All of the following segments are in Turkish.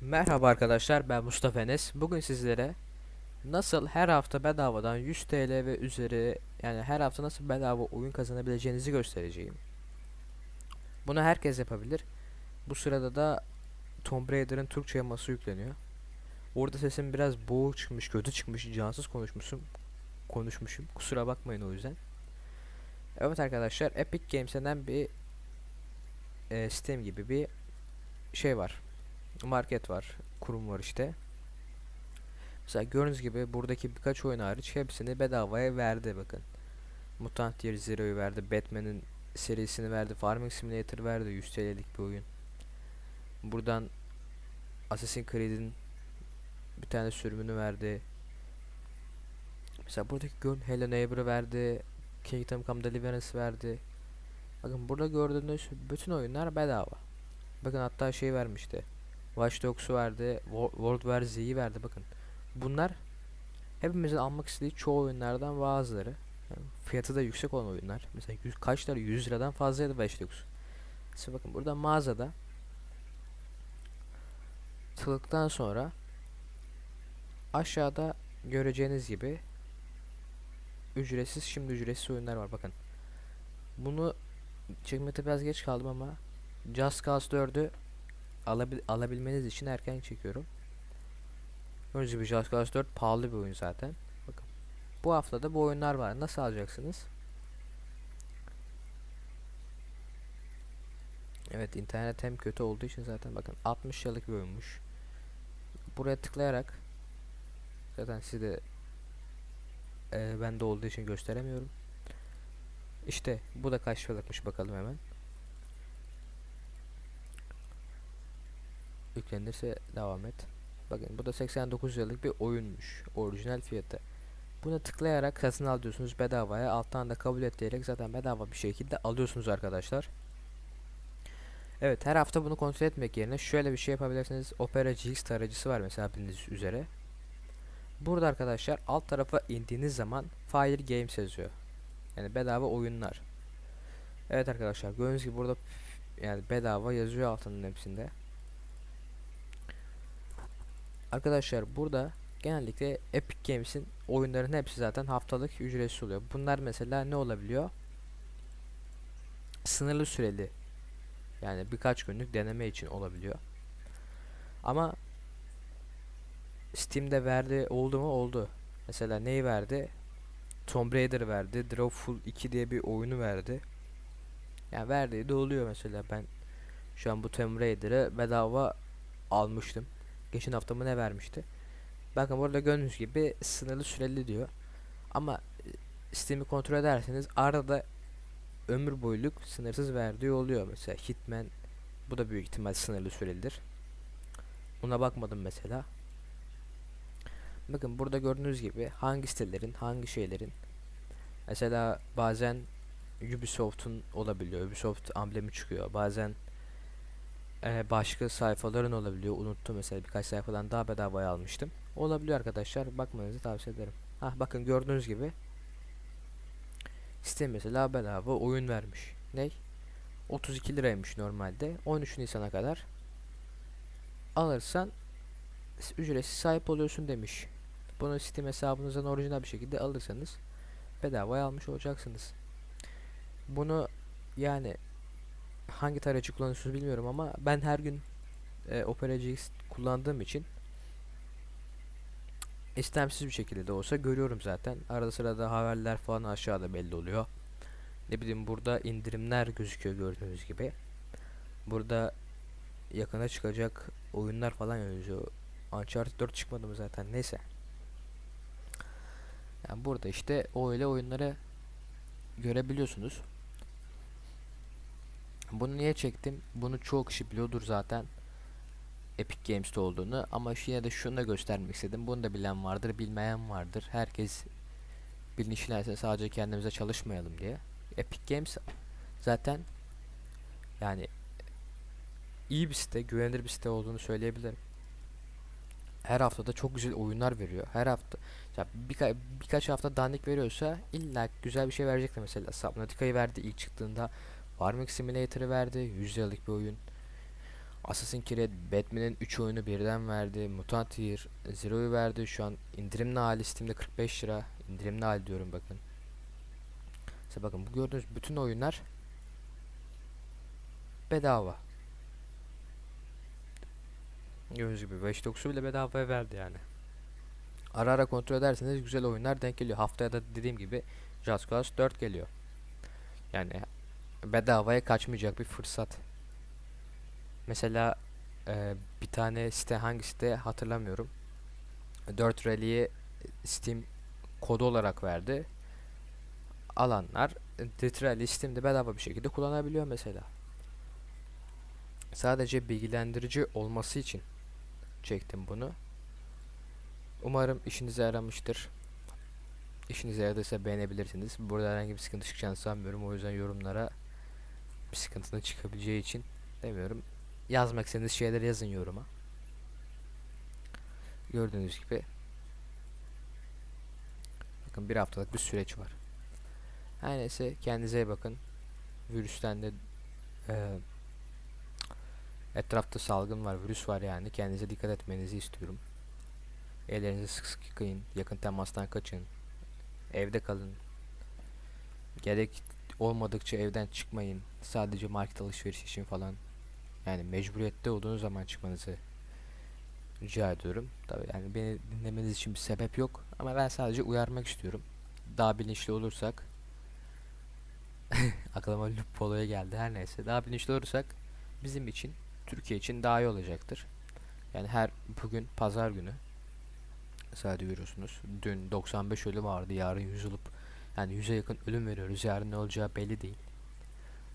Merhaba arkadaşlar ben Mustafa Enes. Bugün sizlere nasıl her hafta bedavadan 100 TL ve üzeri yani her hafta nasıl bedava oyun kazanabileceğinizi göstereceğim. Bunu herkes yapabilir. Bu sırada da Tomb Raider'ın Türkçe yaması yükleniyor. Orada sesim biraz boğuk çıkmış, kötü çıkmış, cansız konuşmuşum. Konuşmuşum. Kusura bakmayın o yüzden. Evet arkadaşlar Epic Games'ten bir e, Steam gibi bir şey var market var, kurum var işte. Mesela gördüğünüz gibi buradaki birkaç oyun hariç hepsini bedavaya verdi bakın. Mutant Year Zero'yu verdi, Batman'in serisini verdi, Farming Simulator verdi, 100 TL'lik bir oyun. Buradan Assassin's Creed'in bir tane sürümünü verdi. Mesela buradaki gördüğün Hello Neighbor'ı verdi, Kingdom Come Deliverance verdi. Bakın burada gördüğünüz bütün oyunlar bedava. Bakın hatta şey vermişti. Watch Dogs'u verdi. Wo- World War Z'yi verdi bakın. Bunlar hepimizin almak istediği çoğu oyunlardan bazıları. Yani fiyatı da yüksek olan oyunlar. Mesela yüz, kaç lira? 100 liradan fazlaydı Watch Dogs. Şimdi bakın burada mağazada tıkladıktan sonra aşağıda göreceğiniz gibi ücretsiz şimdi ücretsiz oyunlar var bakın. Bunu çekmekte biraz geç kaldım ama Just Cause 4'ü alabil alabilmeniz için erken çekiyorum. Önce bir Just Cause 4 pahalı bir oyun zaten. Bakın. Bu haftada bu oyunlar var. Nasıl alacaksınız? Evet internet hem kötü olduğu için zaten bakın 60 liralık bir oyunmuş. Buraya tıklayarak zaten size e, bende olduğu için gösteremiyorum. İşte bu da kaç liralıkmış bakalım hemen. Yüklenirse devam et. Bakın bu da 89 liralık bir oyunmuş. Orijinal fiyatı. Buna tıklayarak satın al diyorsunuz bedavaya. Alttan da kabul et diyerek zaten bedava bir şekilde alıyorsunuz arkadaşlar. Evet her hafta bunu kontrol etmek yerine şöyle bir şey yapabilirsiniz. Opera GX tarayıcısı var mesela bildiğiniz üzere. Burada arkadaşlar alt tarafa indiğiniz zaman Fire Games yazıyor. Yani bedava oyunlar. Evet arkadaşlar gördüğünüz gibi burada yani bedava yazıyor altının hepsinde. Arkadaşlar burada genellikle Epic Games'in oyunların hepsi zaten haftalık ücretsiz oluyor. Bunlar mesela ne olabiliyor? Sınırlı süreli. Yani birkaç günlük deneme için olabiliyor. Ama Steam'de verdi oldu mu oldu. Mesela neyi verdi? Tomb Raider verdi. Drawful 2 diye bir oyunu verdi. Yani verdiği de oluyor mesela ben şu an bu Tomb Raider'ı bedava almıştım. Geçen hafta mı ne vermişti? Bakın burada gördüğünüz gibi sınırlı süreli diyor. Ama e, Steam'i kontrol ederseniz arada ömür boyluk sınırsız verdiği oluyor. Mesela Hitman bu da büyük ihtimal sınırlı sürelidir. Buna bakmadım mesela. Bakın burada gördüğünüz gibi hangi sitelerin, hangi şeylerin mesela bazen Ubisoft'un olabiliyor. Ubisoft amblemi çıkıyor. Bazen e, başka sayfaların olabiliyor. Unuttum mesela birkaç sayfadan daha bedavaya almıştım. Olabiliyor arkadaşlar. Bakmanızı tavsiye ederim. Hah bakın gördüğünüz gibi site mesela bedava oyun vermiş. Ney? 32 liraymış normalde. 13 Nisan'a kadar alırsan ücretsiz sahip oluyorsun demiş. Bunu Steam hesabınızdan orijinal bir şekilde alırsanız bedavaya almış olacaksınız. Bunu yani hangi tarayıcı kullanıyorsunuz bilmiyorum ama ben her gün e, Opera GX kullandığım için istemsiz bir şekilde de olsa görüyorum zaten. Arada sırada haberler falan aşağıda belli oluyor. Ne bileyim burada indirimler gözüküyor gördüğünüz gibi. Burada yakına çıkacak oyunlar falan yazıyor. Uncharted 4 çıkmadı mı zaten neyse. Yani burada işte o öyle oyunları görebiliyorsunuz. Bunu niye çektim? Bunu çoğu kişi biliyordur zaten. Epic Games'te olduğunu ama yine de şunu da göstermek istedim. Bunu da bilen vardır, bilmeyen vardır. Herkes bilinçlense sadece kendimize çalışmayalım diye. Epic Games zaten yani iyi bir site, güvenilir bir site olduğunu söyleyebilirim. Her hafta da çok güzel oyunlar veriyor. Her hafta ya birka birkaç hafta dandik veriyorsa illa güzel bir şey verecektir mesela. Subnautica'yı verdi ilk çıktığında. Farming Simulator'ı verdi. 100 liralık bir oyun. Assassin's Creed Batman'in 3 oyunu birden verdi. Mutant Year Zero'yu verdi. Şu an indirimli hali Steam'de 45 lira. İndirimli hali diyorum bakın. İşte bakın bu gördüğünüz bütün oyunlar bedava. Gördüğünüz gibi Watch Dogs'u bile bedavaya verdi yani. Ara ara kontrol ederseniz güzel oyunlar denk geliyor. Haftaya da dediğim gibi Just Cause 4 geliyor. Yani bedavaya kaçmayacak bir fırsat. Mesela e, bir tane site hangi site hatırlamıyorum. 4 Rally'yi Steam kodu olarak verdi. Alanlar 4 Rally Steam'de bedava bir şekilde kullanabiliyor mesela. Sadece bilgilendirici olması için çektim bunu. Umarım işinize yaramıştır. İşinize yaradıysa beğenebilirsiniz. Burada herhangi bir sıkıntı çıkacağını sanmıyorum. O yüzden yorumlara bir sıkıntının çıkabileceği için demiyorum. Yazmak istediğiniz şeyleri yazın yoruma. Gördüğünüz gibi bakın bir haftalık bir süreç var. Her neyse kendinize iyi bakın. Virüsten de e, etrafta salgın var, virüs var yani. Kendinize dikkat etmenizi istiyorum. Ellerinizi sık sık yıkayın. Yakın temastan kaçın. Evde kalın. Gerek olmadıkça evden çıkmayın. Sadece market alışveriş için falan. Yani mecburiyette olduğunuz zaman çıkmanızı rica ediyorum. Tabii yani beni dinlemeniz için bir sebep yok ama ben sadece uyarmak istiyorum. Daha bilinçli olursak aklıma Lupolo'ya geldi her neyse. Daha bilinçli olursak bizim için Türkiye için daha iyi olacaktır. Yani her bugün pazar günü sadece görüyorsunuz. Dün 95 ölüm vardı. Yarın 100 olup yani 100'e yakın ölüm veriyoruz. Yarın ne olacağı belli değil.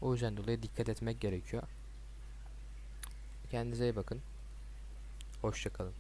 O yüzden dolayı dikkat etmek gerekiyor. Kendinize iyi bakın. Hoşçakalın.